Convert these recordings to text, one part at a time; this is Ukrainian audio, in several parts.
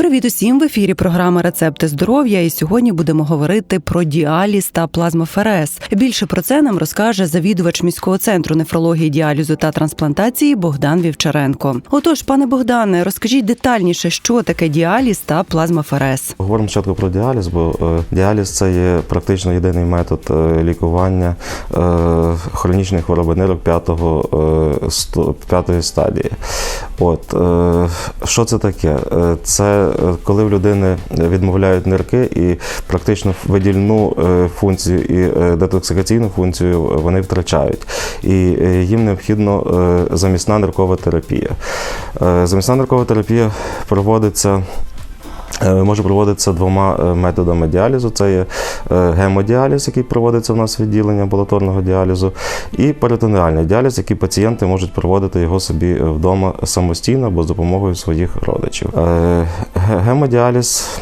Привіт усім в ефірі програма Рецепти здоров'я. І сьогодні будемо говорити про діаліз та плазмоферез. Більше про це нам розкаже завідувач міського центру нефрології, діалізу та трансплантації Богдан Вівчаренко. Отож, пане Богдане, розкажіть детальніше, що таке діаліз та плазмоферез. Говоримо спочатку про діаліз, бо е, діаліз це є практично єдиний метод е, лікування е, хронічної хвороби нирок п'ятої стадії. От, е, що це таке? Е, Це е, коли в людини відмовляють нирки і практично видільну функцію і детоксикаційну функцію вони втрачають. І їм необхідно замісна ниркова терапія. Замісна ниркова терапія проводиться. Е, Може проводитися двома е, методами діалізу. Це є е, гемодіаліз, який проводиться в нас відділення амбулаторного діалізу, і перитонеальний діаліз, який пацієнти можуть проводити його собі вдома самостійно або з допомогою своїх родичів. Гемодіаліз.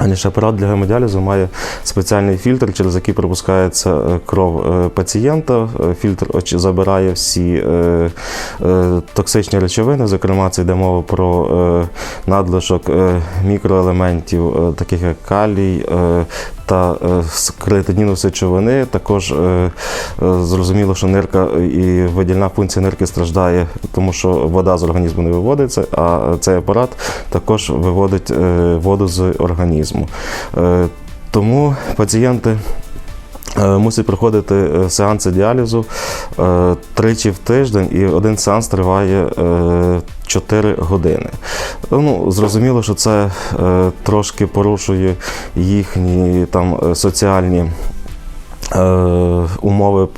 Аніж апарат для гемодіалізу має спеціальний фільтр, через який пропускається е, кров е, пацієнта. Е, Фільтр забирає всі токсичні речовини. Зокрема, це йде мова про надлишок мікроелементів, таких як калій. Е, Та е, с- сечовини також е, е, зрозуміло, що нирка і видільна функція нирки страждає, тому що вода з організму не виводиться, а цей апарат також виводить е, воду з організму. Е, Тому пацієнти е, мусять проходити е, сеанси діалізу е, тричі в тиждень, і один сеанс триває е, 4 години. Ну, зрозуміло, що це трошки порушує їхні там соціальні. Умови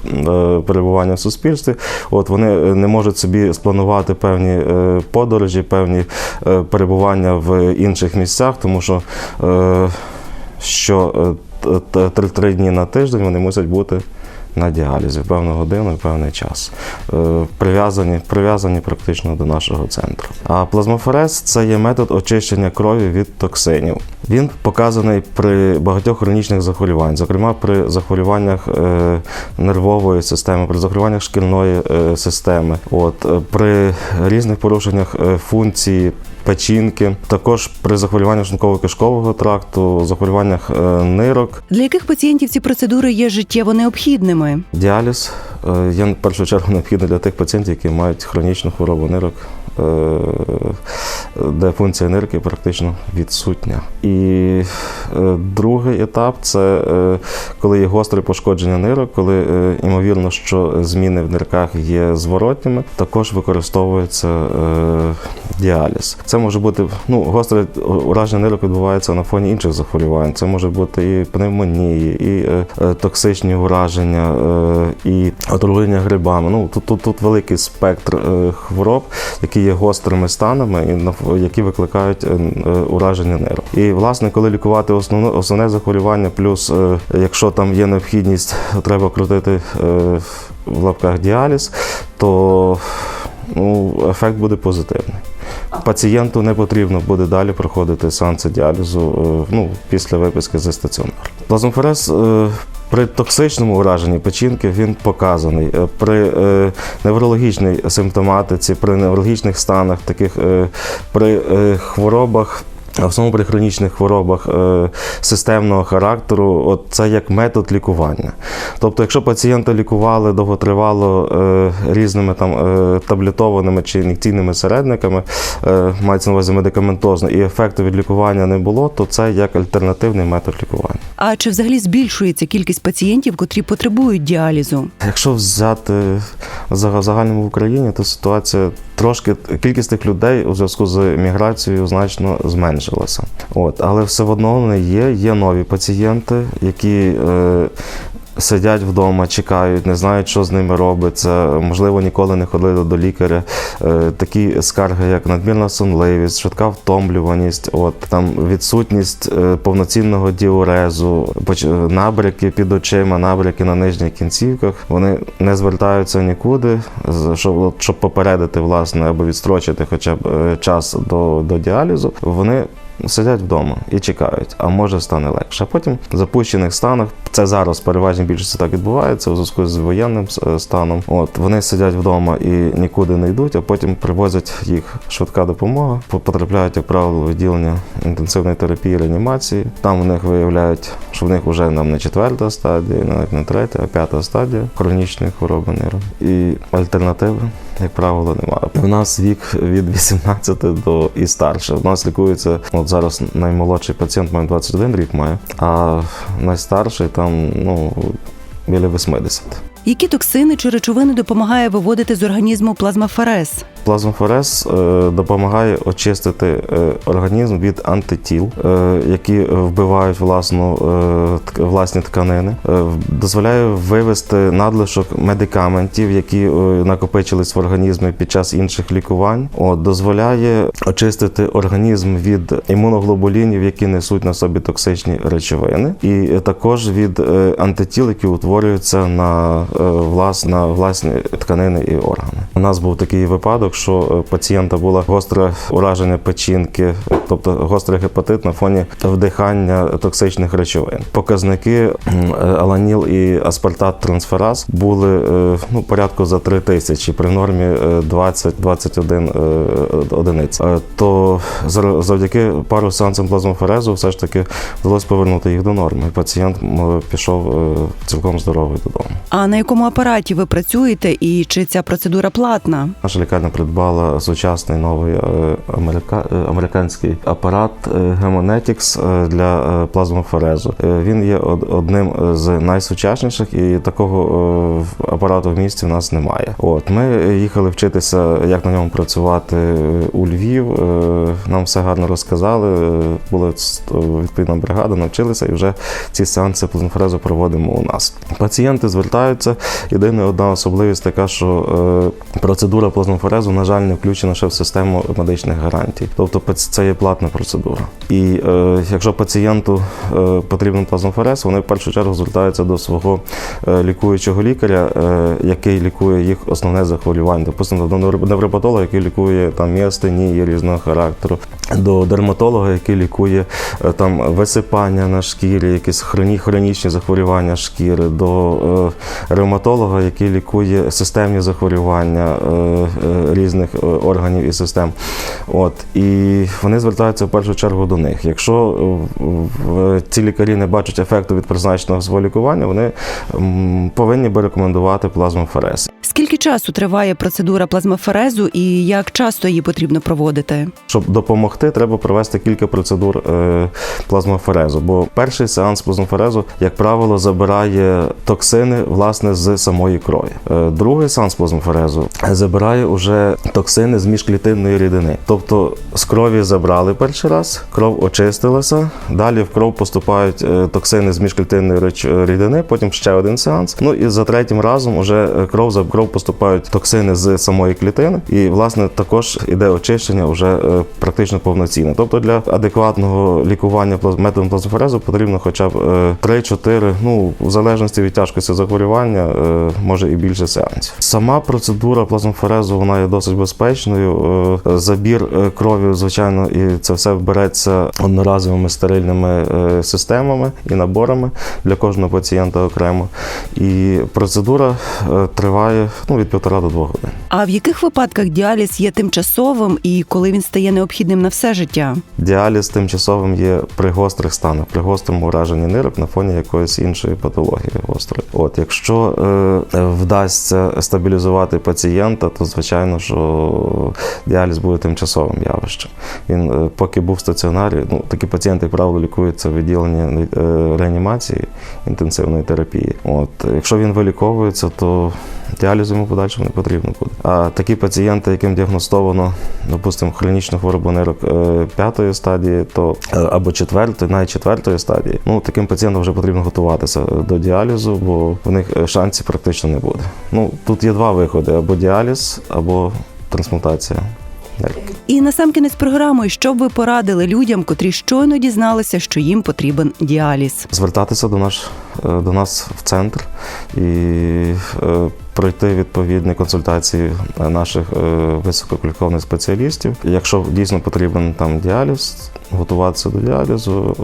перебування в суспільстві, от вони не можуть собі спланувати певні подорожі, певні перебування в інших місцях, тому що що три, дні на тиждень вони мусять бути на діалізі в певну годину, в певний час, Е, прив'язані, прив'язані практично до нашого центру. А плазмоферез це є метод очищення крові від токсинів. Він показаний при багатьох хронічних захворюваннях, зокрема при захворюваннях е, нервової системи, при захворюваннях шкільної е, системи, от при різних порушеннях функції печінки, також при захворюваннях шлунково-кишкового тракту, захворюваннях е, нирок. Для яких пацієнтів ці процедури є життєво необхідними? Діаліз е, є в першу чергу необхідний для тих пацієнтів, які мають хронічну хворобу нирок, де функція нирки практично відсутня. І е, другий етап це е, коли є гостре пошкодження нирок, коли е, ймовірно, що зміни в нирках є зворотніми, також використовується е, діаліз. Це може бути ну, гостре ураження нирок відбувається на фоні інших захворювань. Це може бути і пневмонії, і е, е, токсичні ураження, е, і отруєння грибами. Ну тут, тут, тут великий спектр е, хвороб, які є гострими станами, які викликають е, е, ураження нерв. І власне, коли лікувати основне, основне захворювання, плюс е, якщо там є необхідність, треба крутити в лапках діаліз, то ну, ефект буде позитивний. Пацієнту не потрібно буде далі проходити сеанси діалізу е, ну, після виписки зі стаціонару. Плазмоферез е, при токсичному ураженні печінки він показаний. Е, При неврологічній симптоматиці, при неврологічних станах, таких при хворобах. В основному при хронічних хворобах е, системного характеру, от це як метод лікування. Тобто, якщо пацієнта лікували довготривало е, різними там е, таблетованими чи ін'єкційними середниками, мається на увазі медикаментозно, і ефекту від лікування не було, то це як альтернативний метод лікування. А чи взагалі збільшується кількість пацієнтів, котрі потребують діалізу? Якщо взяти за- загальному в Україні, то ситуація трошки кількість тих людей у зв'язку з міграцією значно зменшилася. От, але все одно вони є. Є нові пацієнти, які е, сидять вдома, чекають, не знають, що з ними робиться. Можливо, ніколи не ходили до лікаря. Е, Такі скарги, як надмірна сонливість, швидка втомлюваність, от там відсутність е, повноцінного діурезу, набряки під очима, набряки на нижніх кінцівках. Вони не звертаються нікуди, щоб, щоб попередити власне або відстрочити хоча б е, час до, до діалізу. Вони сидять вдома і чекають, а може стане легше. А потім в запущених станах це зараз переважно більшості так відбувається у зв'язку з воєнним е, станом. От вони сидять вдома і нікуди не йдуть, а потім привозять їх швидка допомога, по- потрапляють, як правило, відділення інтенсивної терапії реанімації. Там в них виявляють, що в них вже нам не четверта стадія, навіть не третя, а п'ята стадія хронічної хвороби нерву. І альтернативи. Як правило, немає. У нас вік від 18 до і старше. У нас лікується, от зараз наймолодший пацієнт має 21 рік має, а найстарший там ну біля 80. Які токсини чи речовини допомагає виводити з організму плазмаферез? Плазмофорез е, допомагає очистити е, організм від антитіл, е, які вбивають власну, власні тканини, дозволяє вивести надлишок медикаментів, які накопичились в організмі під час інших лікувань. От, дозволяє очистити організм від імуноглобулінів, які несуть на собі токсичні речовини, і також від антитіл, які утворюються на, влас, на власні тканини і органи. У нас був такий випадок, що е, пацієнта було гостре ураження печінки, тобто гострий гепатит на фоні вдихання токсичних речовин. Показники е, аланіл і аспартат трансфераз були е, ну, порядку за 3 тисячі при нормі е, 20-21 е, одиниць. То завдяки пару сеансам плазмоферезу все ж таки вдалося повернути їх до норми. Пацієнт пішов цілком здоровий додому. А на якому апараті ви працюєте і чи ця процедура платна? Наша лікарня придбала сучасний новий е, е, американський апарат е, для е, плазмоферезу. Він є одним з найсучасніших, і такого апарату в місті в нас немає. От ми їхали вчитися, як на ньому працювати у Львів. Нам все гарно розказали. Була відповідна бригада, навчилися і вже ці сеанси плазмоферезу проводимо у нас. Пацієнти звертаються. Єдина одна особливість така, що процедура плазмоферезу, на жаль, не включена ще в систему медичних гарантій. Тобто це є платна процедура. І е, якщо пацієнту е, потрібен плазмоферез, вони в першу чергу звертаються до свого е, лікуючого лікаря, е, який лікує їх основне захворювання. Допустимо, до невропатолога, який лікує там міастенії різного характеру, до дерматолога, який лікує е, там висипання на шкірі, якісь хроні, хронічні захворювання шкіри, до е, ревматолога, який лікує системні захворювання е, е, різних е, органів і систем. От і вони звертаються в першу чергу до них. Якщо е, ці лікарі не бачать ефекту від призначеного свого лікування, вони повинні би рекомендувати плазмоферез. Скільки часу триває процедура плазмаферезу і як часто її потрібно проводити? Щоб допомогти, треба провести кілька процедур е, плазмоферезу. Бо перший сеанс плазмоферезу, як правило, забирає токсини власне з самої крові. Другий сеанс плазмоферезу забирає уже токсини з міжклітинної рідини. Тобто з крові забрали перший раз, кров очистилася. Далі в кров поступають е, токсини з міжклітинної рідини, потім ще один сеанс. Ну і за третім разом уже е, кров за кров поступають токсини з самої клітини. І власне також іде очищення вже е, практично повноцінне. Тобто для адекватного лікування методом плазмоферезу потрібно хоча б е, 3-4, ну в залежності від тяжкості захворювання, може і більше сеансів. Сама процедура плазмоферезу вона є досить безпечною. Е, Забір е, крові, звичайно, і це все береться одноразовими стерильними е, системами і наборами для кожного пацієнта окремо. І процедура триває ну, від півтора до двох годин. А в яких випадках діаліз є тимчасовим і коли він стає необхідним на все життя? Діаліз тимчасовим є при гострих станах, при гострому ураженні нирок на фоні якоїсь іншої патології гострої. От якщо е, вдасться стабілізувати пацієнта, то звичайно, що діаліз буде тимчасовим явищем. Він е, поки був в стаціонарі, ну такі пацієнти, як правило, лікуються в відділенні е, реанімації інтенсивної терапії. От якщо він виліковується, то діалізу йому подальшому не потрібно буде. А такі пацієнти, яким діагностовано, допустимо, хронічну хворобу нирок е, п'ятої стадії, то е, або четвертої, навіть четвертої стадії, ну таким пацієнтам вже потрібно готуватися е, до діалізу, бо в них шансів практично не буде. Ну тут є два виходи: або діаліз, або трансплантація. І насамкінець програми, що б ви порадили людям, котрі щойно дізналися, що їм потрібен діаліз. звертатися до, наш, до нас в центр і е, пройти відповідні консультації е, наших е, висококваліфікованих спеціалістів. Якщо дійсно потрібен там діаліз, готуватися до діалізу,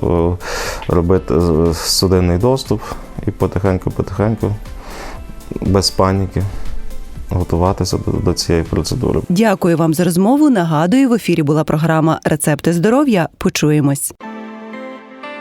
е, робити е, судинний доступ і потихеньку-потихеньку, без паніки, готуватися до цієї процедури. Дякую вам за розмову. Нагадую, в ефірі була програма Рецепти здоров'я. Почуємось.